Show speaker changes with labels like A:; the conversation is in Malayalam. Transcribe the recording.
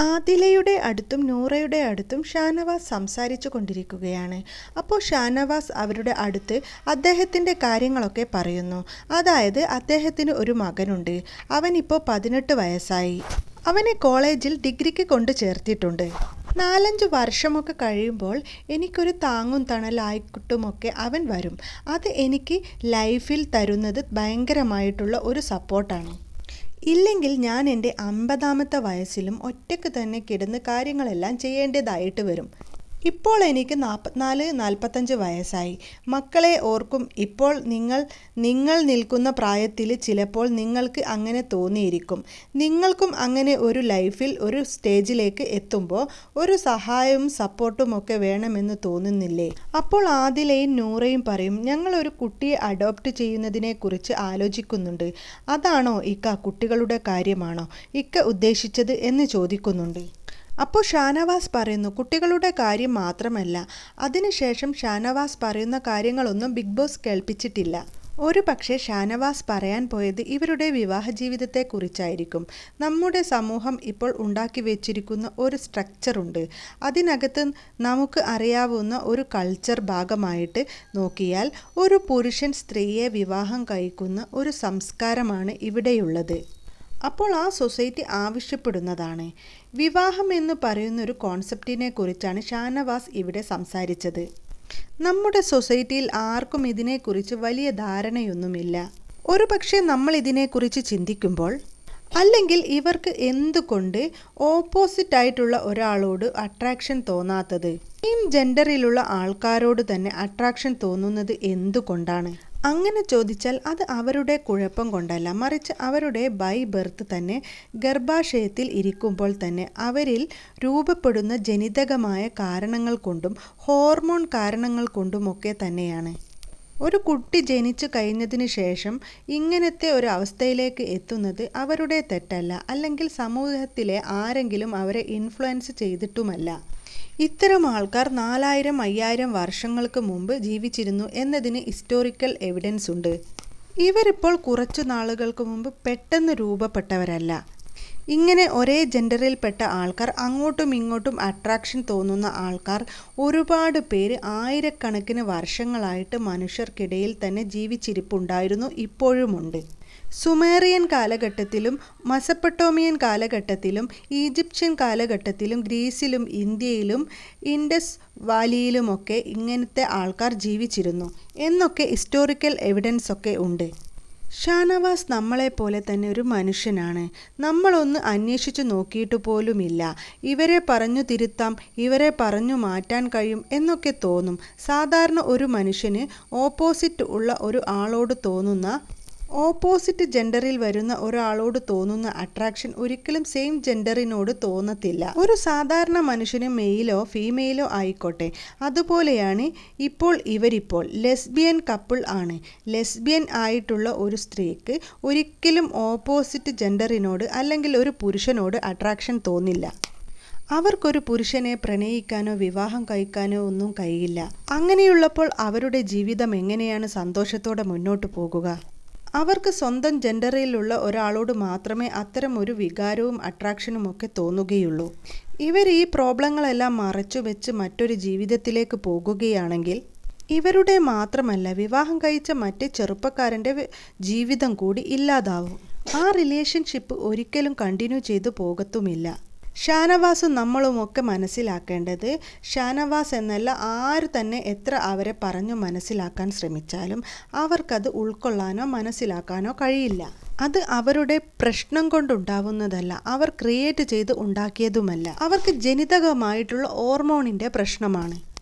A: ആദിലയുടെ അടുത്തും നൂറയുടെ അടുത്തും ഷാനവാസ് സംസാരിച്ചു കൊണ്ടിരിക്കുകയാണ്. അപ്പോൾ ഷാനവാസ് അവരുടെ അടുത്ത് അദ്ദേഹത്തിന്റെ കാര്യങ്ങളൊക്കെ പറയുന്നു. അതായത് അദ്ദേഹത്തിന് ഒരു മകനുണ്ട്. അവനിപ്പോൾ പതിനെട്ട് വയസ്സായി. അവനെ കോളേജിൽ ഡിഗ്രിക്ക് കൊണ്ട് ചേർത്തിട്ടുണ്ട്. നാലഞ്ച് വർഷമൊക്കെ കഴിയുമ്പോൾ എനിക്കൊരു താങ്ങും തണലായിക്കുട്ടുമൊക്കെ അവൻ വരും. അത് എനിക്ക് ലൈഫിൽ തരുന്നത് ഭയങ്കരമായിട്ടുള്ള ഒരു സപ്പോർട്ടാണ്. ഇല്ലെങ്കിൽ ഞാൻ എന്റെ അമ്പതാമത്തെ വയസ്സിലും ഒറ്റയ്ക്ക് തന്നെ കിടന്ന് കാര്യങ്ങളെല്ലാം ചെയ്യേണ്ടതായിട്ട് വരും. ഇപ്പോൾ എനിക്ക് നാൽപ്പത്തിനാല് നാൽപ്പത്തഞ്ച് വയസ്സായി. മക്കളെ ഓർക്കും. ഇപ്പോൾ നിങ്ങൾ നിങ്ങൾ നിൽക്കുന്ന പ്രായത്തിൽ ചിലപ്പോൾ നിങ്ങൾക്ക് അങ്ങനെ തോന്നിയിരിക്കും. നിങ്ങൾക്കും അങ്ങനെ ഒരു ലൈഫിൽ ഒരു സ്റ്റേജിലേക്ക് എത്തുമ്പോൾ ഒരു സഹായവും സപ്പോർട്ടും ഒക്കെ വേണമെന്ന് തോന്നുന്നില്ലേ? അപ്പോൾ ആദിലയും നൂറയും പറയും ഞങ്ങൾ ഒരു കുട്ടിയെ അഡോപ്റ്റ് ചെയ്യുന്നതിനെക്കുറിച്ച് ആലോചിക്കുന്നുണ്ട്. അതാണോ ഇക്ക കുട്ടികളുടെ കാര്യമാണോ? ഇക്ക ഉദ്ദേശിച്ചത്? എന്ന് ചോദിക്കുന്നുണ്ട്. അപ്പോൾ ഷാനവാസ് പറയുന്നു കുട്ടികളുടെ കാര്യം മാത്രമല്ല അതിനുശേഷം ഷാനവാസ് പറയുന്ന കാര്യങ്ങളൊന്നും ബിഗ് ബോസ് കേൾപ്പിച്ചിട്ടില്ല. ഒരു പക്ഷേ ഷാനവാസ് പറയാൻ പോയത് ഇവരുടെ വിവാഹ ജീവിതത്തെക്കുറിച്ചായിരിക്കും നമ്മുടെ സമൂഹം ഇപ്പോൾ ഉണ്ടാക്കി വെച്ചിരിക്കുന്ന ഒരു സ്ട്രക്ചറുണ്ട് അതിനകത്ത് നമുക്ക് അറിയാവുന്ന ഒരു കൾച്ചർ ഭാഗമായിട്ട് നോക്കിയാൽ ഒരു പുരുഷൻ സ്ത്രീയെ വിവാഹം കഴിക്കുന്ന ഒരു സംസ്കാരമാണ് ഇവിടെയുള്ളത്. അപ്പോൾ ആ സൊസൈറ്റി ആവശ്യപ്പെടുന്നതാണ്. വിവാഹം എന്ന് പറയുന്ന ഒരു കോൺസെപ്റ്റിനെ കുറിച്ചാണ് ഷാനവാസ് ഇവിടെ സംസാരിച്ചത്. നമ്മുടെ സൊസൈറ്റിയിൽ ആർക്കും ഇതിനെക്കുറിച്ച് വലിയ ധാരണയൊന്നുമില്ല. ഒരു പക്ഷേ നമ്മൾ ഇതിനെക്കുറിച്ച് ചിന്തിക്കുമ്പോൾ അല്ലെങ്കിൽ ഇവർക്ക് എന്തുകൊണ്ട് ഓപ്പോസിറ്റ് ആയിട്ടുള്ള ഒരാളോട് അട്രാക്ഷൻ തോന്നാത്തത്? സെയിം ജെൻഡറിലുള്ള ആൾക്കാരോട് തന്നെ അട്രാക്ഷൻ തോന്നുന്നത് എന്തുകൊണ്ടാണ്? അങ്ങനെ ചോദിച്ചാൽ അത് അവരുടെ കുഴപ്പം കൊണ്ടല്ല. മറിച്ച് അവരുടെ ബൈ ബർത്ത് തന്നെ ഗർഭാശയത്തിൽ ഇരിക്കുമ്പോൾ തന്നെ അവരിൽ രൂപപ്പെടുന്ന ജനിതകമായ കാരണങ്ങൾ കൊണ്ടും ഹോർമോൺ കാരണങ്ങൾ കൊണ്ടുമൊക്കെ തന്നെയാണ്. ഒരു കുട്ടി ജനിച്ചു കഴിഞ്ഞതിന് ശേഷം ഇങ്ങനത്തെ ഒരു അവസ്ഥയിലേക്ക് എത്തുന്നത് അവരുടെ തെറ്റല്ല. അല്ലെങ്കിൽ സമൂഹത്തിലെ ആരെങ്കിലും അവരെ ഇൻഫ്ലുവൻസ് ചെയ്തിട്ടുമല്ല. ഇത്തരം ആൾക്കാർ നാലായിരം അയ്യായിരം വർഷങ്ങൾക്ക് മുമ്പ് ജീവിച്ചിരുന്നു എന്നതിന് ഹിസ്റ്റോറിക്കൽ എവിഡൻസ് ഉണ്ട്. ഇവരിപ്പോൾ കുറച്ചു നാളുകൾക്ക് മുമ്പ് പെട്ടെന്ന് രൂപപ്പെട്ടവരല്ല. ഇങ്ങനെ ഒരേ ജെൻഡറിൽപ്പെട്ട ആൾക്കാർ അങ്ങോട്ടും ഇങ്ങോട്ടും അട്രാക്ഷൻ തോന്നുന്ന ആൾക്കാർ ഒരുപാട് പേര് ആയിരക്കണക്കിന് വർഷങ്ങളായിട്ട് മനുഷ്യർക്കിടയിൽ തന്നെ ജീവിച്ചിരിപ്പുണ്ടായിരുന്നു ഇപ്പോഴുമുണ്ട്. സുമേറിയൻ കാലഘട്ടത്തിലും മസപ്പട്ടോമിയൻ കാലഘട്ടത്തിലും ഈജിപ്ഷ്യൻ കാലഘട്ടത്തിലും ഗ്രീസിലും ഇന്ത്യയിലും ഇൻഡസ് വാലിയിലുമൊക്കെ ഇങ്ങനത്തെ ആൾക്കാർ ജീവിച്ചിരുന്നു. എന്നൊക്കെ ഹിസ്റ്റോറിക്കൽ എവിഡൻസ് ഒക്കെ ഉണ്ട്. ഷാനവാസ് നമ്മളെപ്പോലെ തന്നെ ഒരു മനുഷ്യനാണ്. നമ്മളൊന്ന് അന്വേഷിച്ചു നോക്കിയിട്ട് പോലുമില്ല. ഇവരെ പറഞ്ഞു തിരുത്താം ഇവരെ പറഞ്ഞു മാറ്റാൻ കഴിയും എന്നൊക്കെ തോന്നും. സാധാരണ ഒരു മനുഷ്യന് ഓപ്പോസിറ്റ് ഉള്ള ഒരു ആളോട് തോന്നുന്ന ഓപ്പോസിറ്റ് ജെൻഡറിൽ വരുന്ന ഒരാളോട് തോന്നുന്ന അട്രാക്ഷൻ ഒരിക്കലും സെയിം ജെൻഡറിനോട് തോന്നത്തില്ല. ഒരു സാധാരണ മനുഷ്യന് മെയിലോ ഫീമെയിലോ ആയിക്കോട്ടെ. അതുപോലെയാണ് ഇപ്പോൾ ഇവരിപ്പോൾ. ലെസ്ബിയൻ കപ്പിൾ ആണ്. ലെസ്ബിയൻ ആയിട്ടുള്ള ഒരു സ്ത്രീക്ക് ഒരിക്കലും ഓപ്പോസിറ്റ് ജെൻഡറിനോട് അല്ലെങ്കിൽ ഒരു പുരുഷനോട് അട്രാക്ഷൻ തോന്നില്ല. അവർക്കൊരു പുരുഷനെ പ്രണയിക്കാനോ വിവാഹം കഴിക്കാനോ ഒന്നും കഴിയില്ല. അങ്ങനെയുള്ളപ്പോൾ അവരുടെ ജീവിതം എങ്ങനെയാണ് സന്തോഷത്തോടെ മുന്നോട്ട് പോകുക? അവർക്ക് സ്വന്തം ജെൻഡറിലുള്ള ഒരാളോട് മാത്രമേ അത്തരം ഒരു വികാരവും അട്രാക്ഷനും ഒക്കെ തോന്നുകയുള്ളൂ. ഇവർ ഈ പ്രോബ്ലങ്ങളെല്ലാം മറച്ചു വെച്ച് മറ്റൊരു ജീവിതത്തിലേക്ക് പോകുകയാണെങ്കിൽ ഇവരുടെ മാത്രമല്ല വിവാഹം കഴിച്ച മറ്റേ ചെറുപ്പക്കാരന്റെ ജീവിതം കൂടി ഇല്ലാതാവും. ആ റിലേഷൻഷിപ്പ് ഒരിക്കലും കണ്ടിന്യൂ ചെയ്തു പോകത്തുമില്ല. ഷാനവാസും നമ്മളുമൊക്കെ മനസ്സിലാക്കേണ്ടത് ഷാനവാസ് എന്നല്ല ആര് തന്നെ എത്ര അവരെ പറഞ്ഞു മനസ്സിലാക്കാൻ ശ്രമിച്ചാലും അവർക്കത് ഉൾക്കൊള്ളാനോ മനസ്സിലാക്കാനോ കഴിയില്ല. അത് അവരുടെ പ്രശ്നം കൊണ്ടുണ്ടാവുന്നതല്ല. അവർ ക്രിയേറ്റ് ചെയ്ത് ഉണ്ടാക്കിയതുമല്ല. അവർക്ക് ജനിതകമായിട്ടുള്ള ഹോർമോണിന്റെ പ്രശ്നമാണ്.